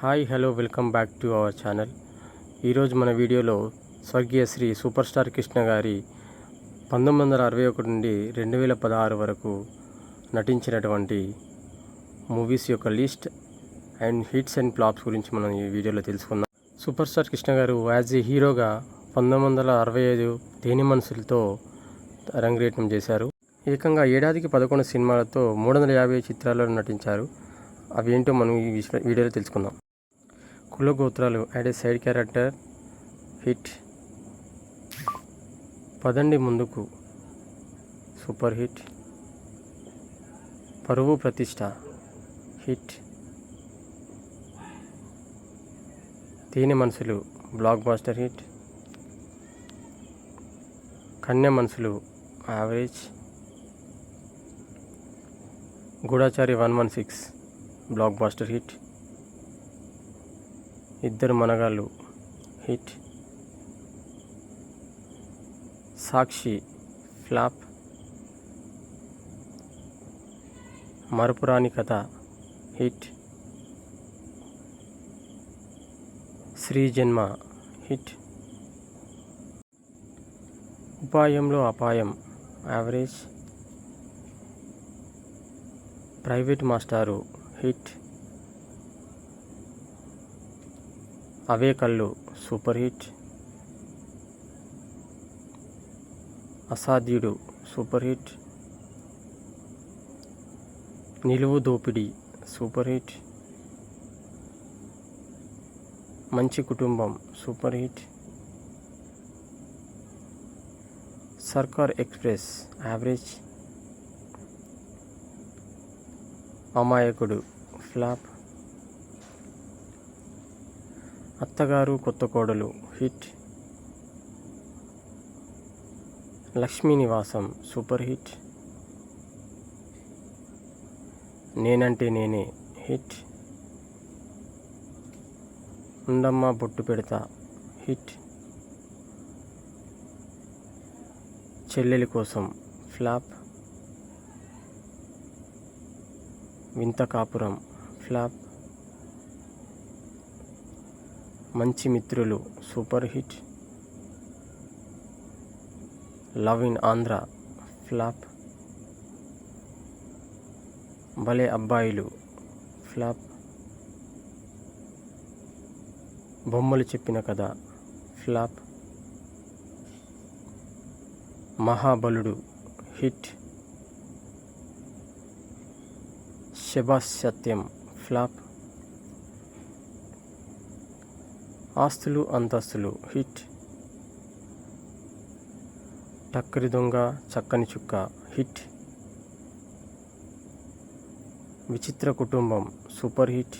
Hi hello welcome back to our channel. ఈరోజు మన వీడియోలో స్వర్గీయ శ్రీ సూపర్ స్టార్ కృష్ణ గారి పంతొమ్మిది వందల అరవై ఒకటి నుండి రెండు వేల పదహారు వరకు నటించినటువంటి మూవీస్ యొక్క list and hits and flops గురించి మనం ఈ వీడియోలో తెలుసుకుందాం. సూపర్ స్టార్ కృష్ణ గారు యాజ్ ఏ హీరోగా పంతొమ్మిది వందల అరవై ఐదు తేని మనసులతో రంగరేటం చేశారు. ఏకంగా ఏడాదికి పదకొండు సినిమాలతో మూడు వందల యాభై చిత్రాల్లో నటించారు. అవి ఏంటో మనం ఈ వీడియోలో తెలుసుకుందాం. Kula Gotralu as a side character hit. Padandi Munduku. Super hit. Paruvu Prathishta hit. తేనె మనసులు black buster hit. Kanya Manasulu average. Gudachari one one six blockbuster hit. Iddaru Monagallu. Hit. Sakshi. Flop. Marapurani Katha. Hit. Sri Janma. Hit. Upayamlo Apayam. Average. Private Mastaru. Hit. Ave Kallu super hit. Asadhyudu super hit. Niluvu Dopidi super hit. Manchi Kutumbam super hit. Sarkar express average. Amayakudu flop. Attagaru Kotha Kodalu. Hit. Lakshmi Nivasam. Super hit. Nenante Nene. Hit. ఉండమ్మ బొట్టు పెడతా. Hit. చెల్లెలి కోసం. Flop. వింత Kapuram. Flop. Manchi Mitrulu super hit. Love in Andhra flop. Bhale Abbayilu flop. Bommalu Cheppina Katha flop. Mahabaludu hit. Shabash Satyam flop. Aastulu Antastulu. Hit. టక్కరి దొంగ చక్కని Chukka. Hit. Vichitra Kutumbam. Super hit.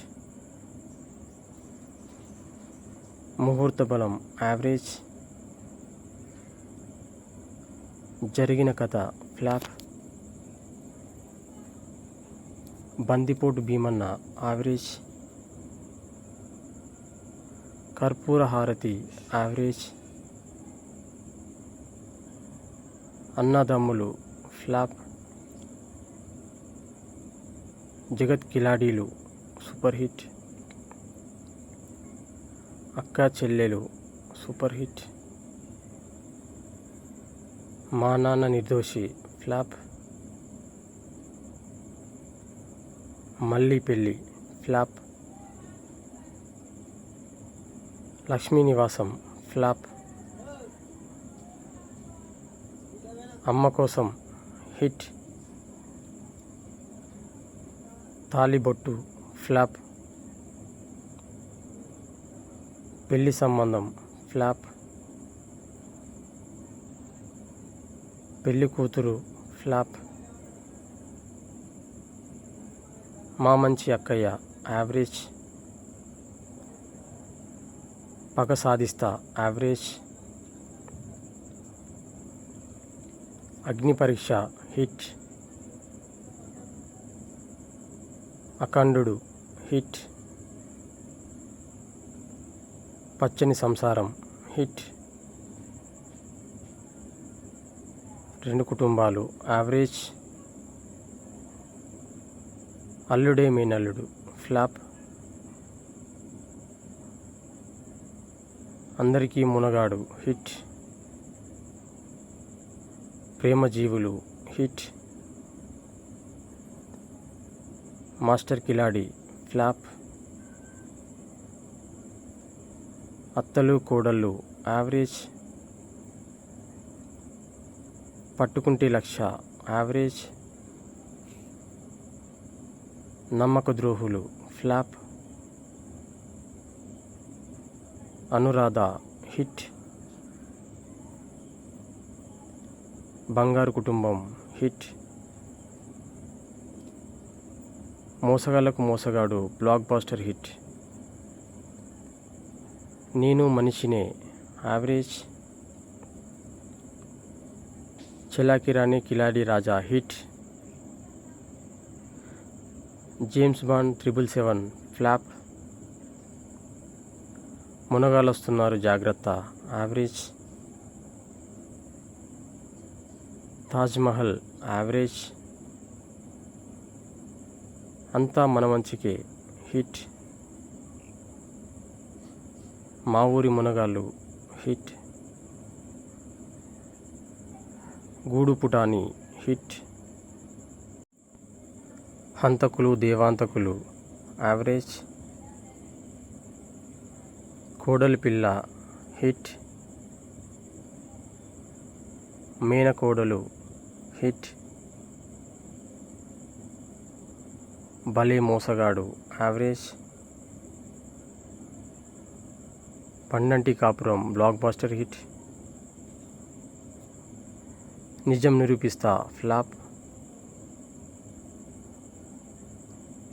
Muhurtha Balam. Average. జరిగిన కథ. Flop. బందిపోటు Bhimanna. Average. కర్పూర హారతి average అన్నదమ్ములు flop జగత్ కిలాడీలు super hit అక్క చెల్లెలు సూపర్ హిట్ మా నాన్న నిర్దోషి ఫ్లాప్ మళ్ళీ పెళ్ళి ఫ్లాప్ లక్ష్మీ నివాసం ఫ్లాప్. అమ్మ కోసం హిట్. తాలిబొట్టు ఫ్లాప్. పెళ్ళి సంబంధం ఫ్లాప్. పెళ్ళి కూతురు ఫ్లాప్. మా మంచి అక్కయ్య యావరేజ్. పగ సాధిస్తా. యావరేజ్ అగ్ని పరీక్ష హిట్. అఖండుడు హిట్. పచ్చని సంసారం హిట్. రెండు కుటుంబాలు యావరేజ్. అల్లుడే మీనల్లుడు ఫ్లాప్. అందరికీ మునగాడు. హిట్. ప్రేమ జీవులు హిట్. మాస్టర్ కిలాడి. ఫ్లాప్. అత్తలు కోడళ్ళు. యావరేజ్. పట్టుకుంటే లక్ష. యావరేజ్. నమ్మక ద్రోహులు ఫ్లాప్. అనురాధ హిట్. బంగారు కుటుంబం హిట్. మోసగాళ్ళకు మోసగాడు బ్లాక్ బాస్టర్ హిట్. నేను మనిషినే average Chelakirani Kiladi Raja hit. James Bond triple seven flop. Monagalu Vastunnaru Jagratha average Taj Mahal average అంతా మన మంచికే. హిట్ మా ఊరి మునగాళ్ళు హిట్ గూడు పుటాని హిట్ హంతకులు దేవాంతకులు యావరేజ్ కోడలి పిల్ల హిట్. మేనకోడలు హిట్. భలే మోసగాడు యావరేజ్. పండంటి కాపురం black buster hit. Nijam Nirupistha flop.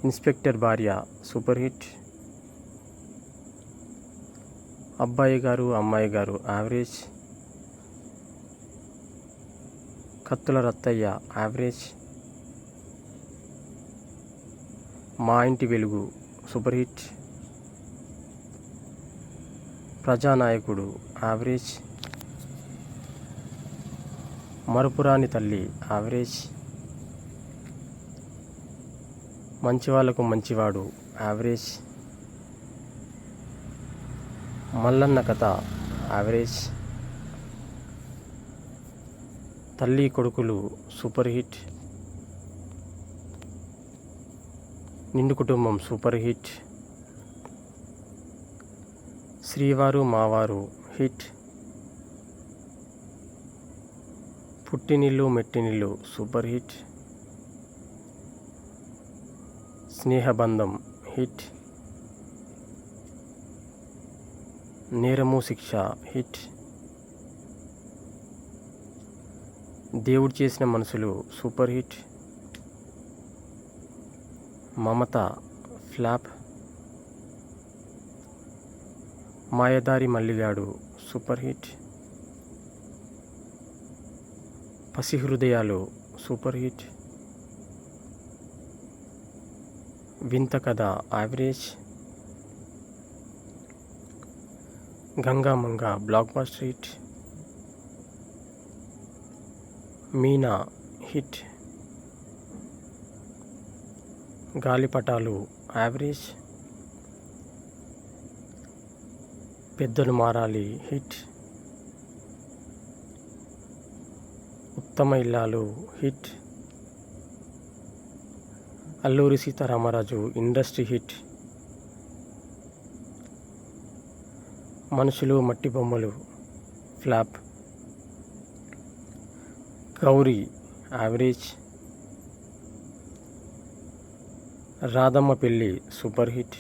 Inspector Bharya super hit. Abbayi Garu Ammayi గారు యావరేజ్ కత్తుల Rattaiah average Maa Inti Velugu super hit Prajanayakudu average Marupurani Talli average Manchivallaku మంచివాడు యావరేజ్ మల్లన్న కథ. యావరేజ్ తల్లి కొడుకులు సూపర్ హిట్. నిండు కుటుంబం super hit. Srivaru Mavaru hit. Puttinillu Mettinillu super hit. Snehabandham hit. Neramu Siksha hit. దేవుడు చేసిన మనసులు super hit. Mamatha flop. Mayadari Malligadu super hit. Pasihrudayalu super hit. Vintha Katha average. Gangamanga blockbuster hit. Meena hit. Galipatalu average. Peddalu Marali hit. Uttama Illalu hit. Alluri Seetharamaraju industry hit. Manushulu Matti Bommalu flop Gauri average Radhamma పెళ్ళి super hit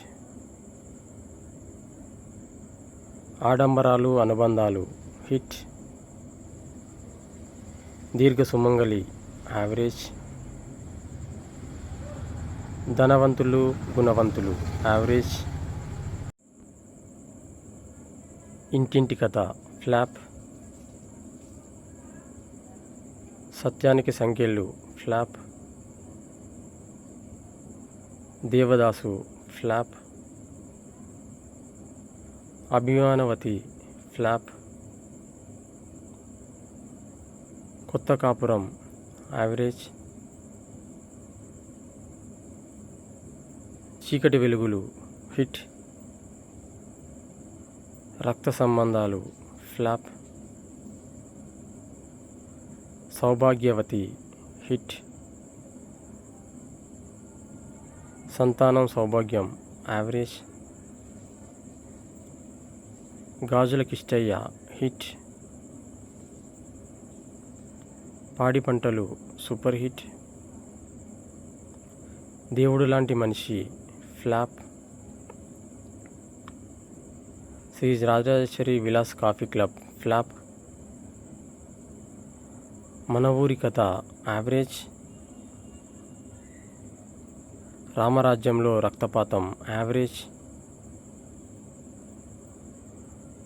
ఆడంబరాలు అనుబంధాలు hit దీర్ఘ సుమంగళి average ధనవంతులు గుణవంతులు average ఇంటింటి Katha flop. Satyaniki Sankhyalu flop. Devadasu flop. Abhimanavathi flop. Kotha Kapuram average. చీకటి వెలుగులు hit. రక్త సంబంధాలు flop సౌభాగ్యవతి hit సంతానం సౌభాగ్యం యావరేజ్ గాజుల కిష్టయ్య హిట్ పాడి పంటలు super hit Devudu Lanti Manishi flop Sri Rajarajeshwari Vilas coffee club flop. Mana Oori Katha average. రామరాజ్యంలో రక్తపాతం average.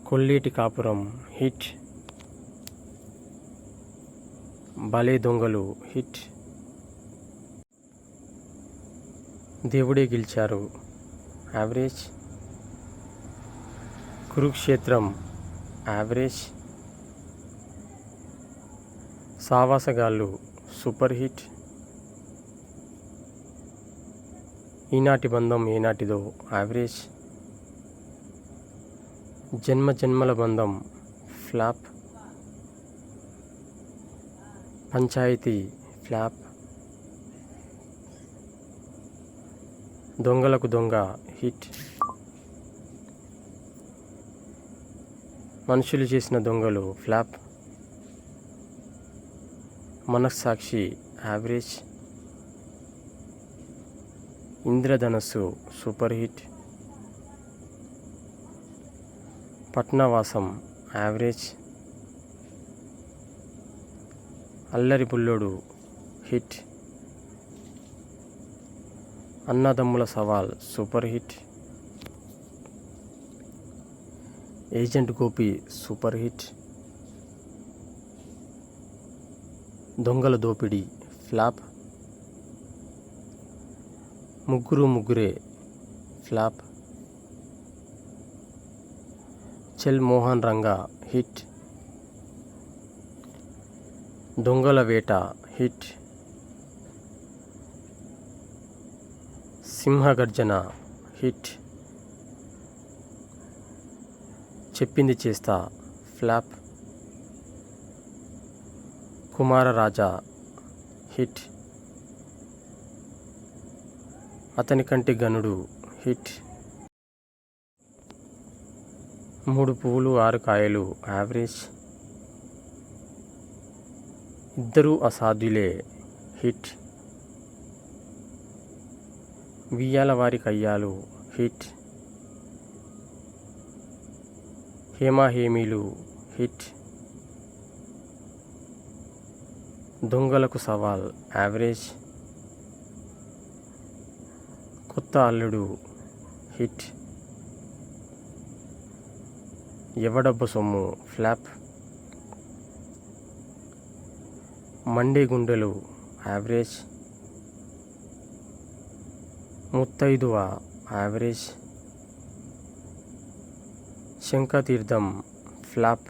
కొల్లేటి కాపురం హిట్. బలే Dongalu hit. Devude Gelicharu average. Kurukshetram average Savasagallu super hit. Eenati Bandham Enatido average. జన్మ జన్మల బంధం flop. Panchayat flop. దొంగలకు దొంగ hit. మనుషులు చేసిన దొంగలు. Flop. Manassakshi. Average. Indradhanassu. Super hit. Patnavasam. Average. Allari Bullodu. Hit. Annadammula Saval. Super hit. Agent Gopi super hit. Dongala Dopidi flop. ముగ్గురు ముగ్గురే ఫ్లాప్. చెల్ మోహన్ రంగా హిట్. దొంగల వేట hit. Simhagarjana hit. Cheppindi Chestha. Flop. Kumararaja. Hit. Athani Kanti Ganudu. Hit. మూడు పువ్వులు ఆరు కాయలు. Average. ఇద్దరూ అసాధ్యులే. Hit. Viyyala Vari Kayyalu. Hit. Hemahemilu hit. Dongalaku Saval average. Kotha Alludu hit. Evadabba Sommu flop. Mande Gundelu average. Muthaiduva average. Shankhatheertham flop.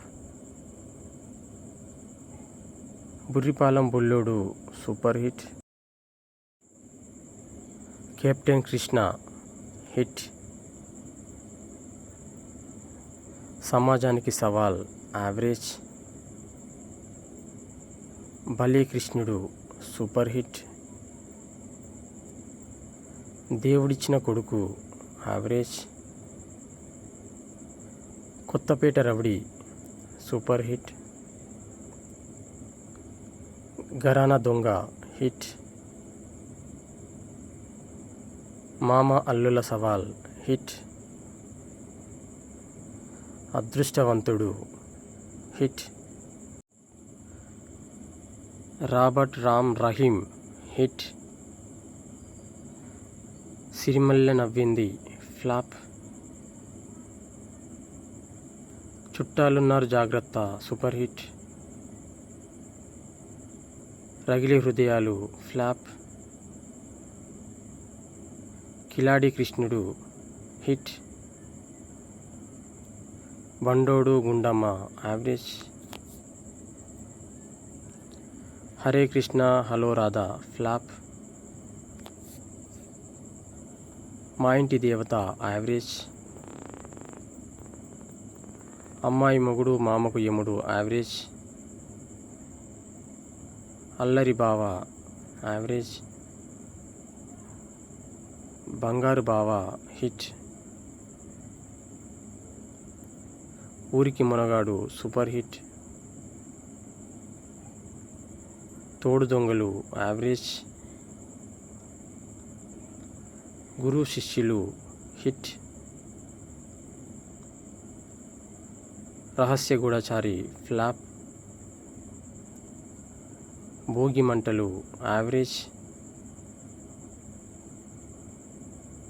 Burripalem Bullodu super hit. Captain Krishna hit. Samajaniki Saval average. Bali Krishnudu super hit. Devudichina Koduku average. Kothapeta rowdy super hit. Gharana Donga hit. Mama Allulla Saval hit. Adrushtavanthudu hit. Robert Ram Rahim hit. Sirimalle Navvindi flop Chuttalunnaru జాగ్రత్త super hit. రగిలి హృదయాలు flop. Kiladi Krishnudu hit. Bandodu Gundamma average. Hare Krishna hello Radha flop. Maa Inti Devatha average. అమ్మాయి మొగుడు మామకు యముడు. Average అల్లరి బావ. Average బంగారు బావ. హిట్ ఊరికి మునగాడు. సూపర్ హిట్ తోడు దొంగలు. యావరేజ్ గురు శిష్యులు. హిట్ రహస్య గూఢచారి ఫ్లాప్. భోగి మంటలు యావరేజ్.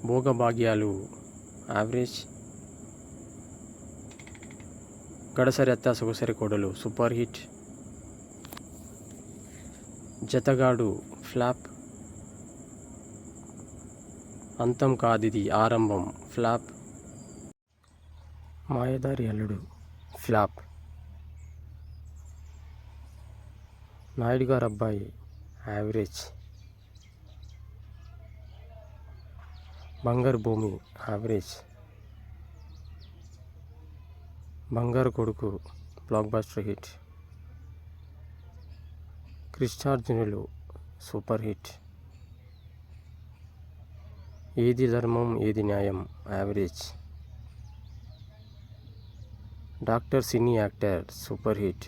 భోగభాగ్యాలు యావరేజ్. గడసరెత్త సొగసరి కోడలు సూపర్ హిట్. జతగాడు ఫ్లాప్. అంతం కాదిది ఆరంభం ఫ్లాప్. మాయదారి అల్లుడు ఫ్లాప్. నాయుడు గారు అబ్బాయి యావరేజ్. బంగారు Bhoomi average. Bangaru Koduku blockbuster hit. Krishnarjunulu super hit. Edi Dharmam Edi Nyayam average. Doctor cine actor super hit.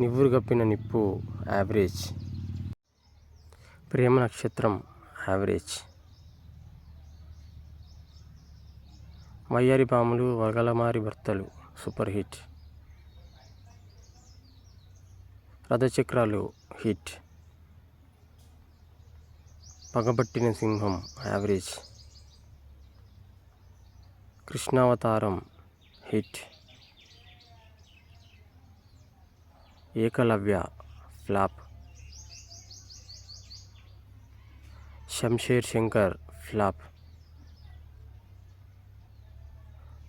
Nivuru Gappina Nippu average. Prema Nakshatram average. Vayyari Pamulu Vagalamari Bhartalu super hit. Rathachakralu hit. Pagabattina Simham average. Krishnavataram hit. Ekalavya flop. Shamsher Shankar flop.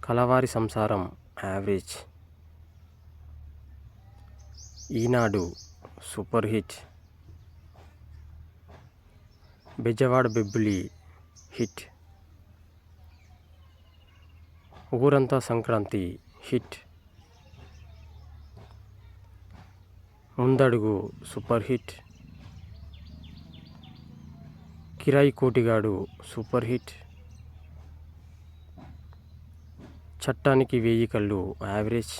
Kalavari Samsaram average. Eenadu super hit. Bezawada Bebbuli hit. Oorantha Sankranthi hit Mundadugu super hit Kirayi Kotigadu super hit చట్టానికి వెయ్యి కళ్ళు average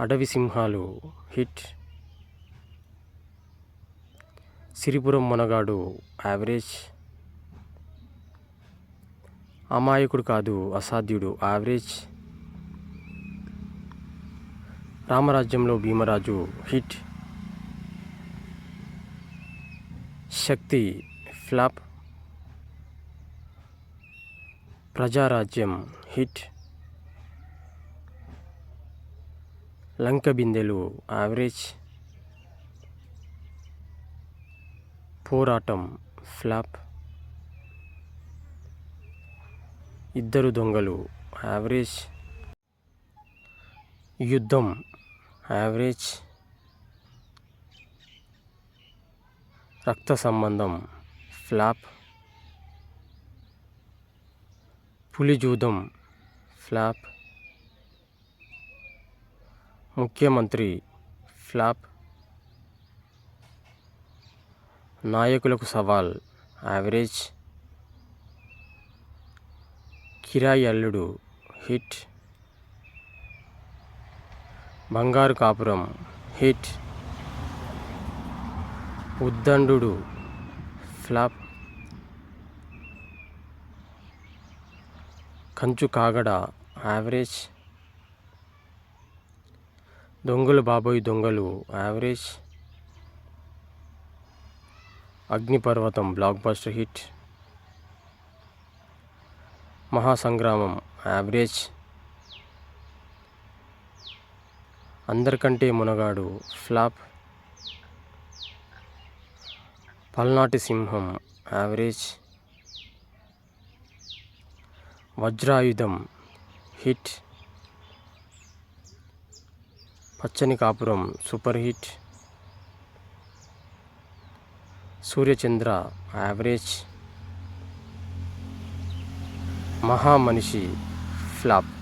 అడవి సింహాలు hit Siripuram మనగాడు average అమాయకుడు కాదు Asadhyudu. Average Ramarajyamlo Bheemaraju hit. Shakti flop. Prajarajyam hit. Lanka Bindelu average. Poratam flop. ఇద్దరు దొంగలు. Average Yuddham. Average Raktha Sambandham. Flop. Pulijudam flop. Mukhyamantri. Flop. Nayakulaku Saval. Average కిరాయి అల్లుడు హిట్. బంగారు కాపురం హిట్. ఉద్దండు ఫ్లాప్. కంచు కాగడ average. దొంగలు Baboy Dongalu average. Agniparvatham blockbuster hit. Mahasangramam. Average Andarikante Monagadu. Flop పల్నాటి సింహం. Average Vajrayudham. Hit Pachani Kapuram. Super hit Suryachandra. Average Mahamanishi flop.